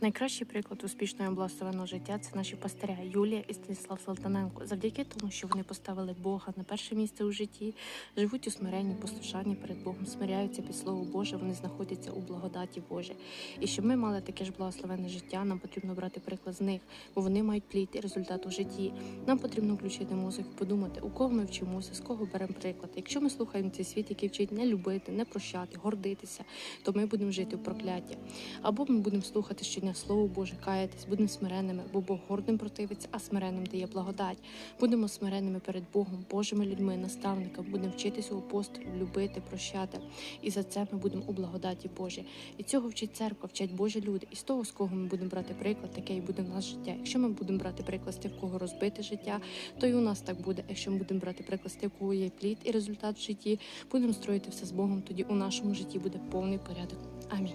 Найкращий приклад успішного благословеного життя це наші пастиря Юлія і Станіслав Салтаненко. Завдяки тому, що вони поставили Бога на перше місце у житті, живуть у смиренні, послушанні перед Богом, смиряються під Слово Боже, вони знаходяться у благодаті Божій. І щоб ми мали таке ж благословенне життя, нам потрібно брати приклад з них, бо вони мають плід і результат у житті. Нам потрібно включити мозок, подумати, у кого ми вчимося, з кого беремо приклад. Якщо ми слухаємо цей світ, який вчить не любити, не прощати, гордитися, то ми будемо жити в прокляття. Або ми будемо слухати щодня Слово Боже, каятись, будемо смиренними, бо Бог гордим противиться, а смиренним дає благодать. Будемо смиренними перед Богом, Божими людьми, наставниками, будемо вчитися у апостолів, любити, прощати. І за це ми будемо у благодаті Божій. І цього вчить церква, вчать Божі люди. І з того, з кого ми будемо брати приклад, таке і буде в нас життя. Якщо ми будемо брати приклад з тих, кого розбите життя, то і у нас так буде. Якщо ми будемо брати приклад з тих, кого є плід і результат в житті, будемо строїти все з Богом, тоді у нашому житті буде повний порядок. Амінь.